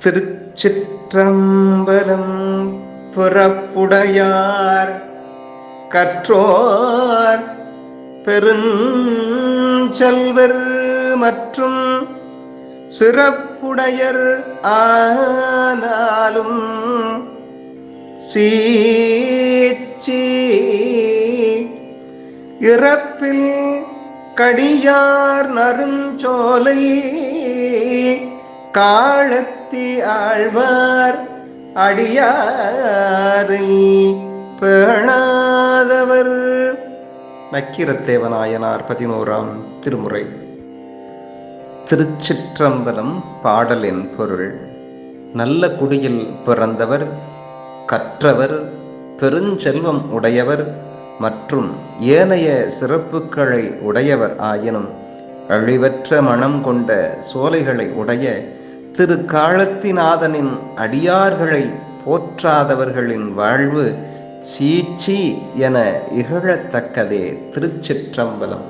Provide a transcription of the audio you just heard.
திருச்சிற்றம்பலம் புறப்புடையார் கற்றோர் பெருஞ்செல்வர் மற்றும் சிறப்புடையர் ஆனாலும் சீச்சி இறப்பில் கடியார் நருஞ்சோலை காலத்தி ஆழ்வார் அடியாரை பேணாதவர். நக்கீரத்தேவநாயனார் பதினோராம் திருமுறை. திருச்சிற்றம்பலம் பாடலின் பொருள். நல்ல குடியில் பிறந்தவர் கற்றவர் பெருஞ்செல்வம் உடையவர் மற்றும் ஏனைய சிறப்புகளை உடையவர் ஆயினும் அழிவற்ற மனம் கொண்ட சோலைகளை உடைய திரு காலத்திநாதனின் அடியார்களை போற்றாதவர்களின் வாழ்வு சீச்சி என இகழத்தக்கதே திருச்சிற்றம்பலம்.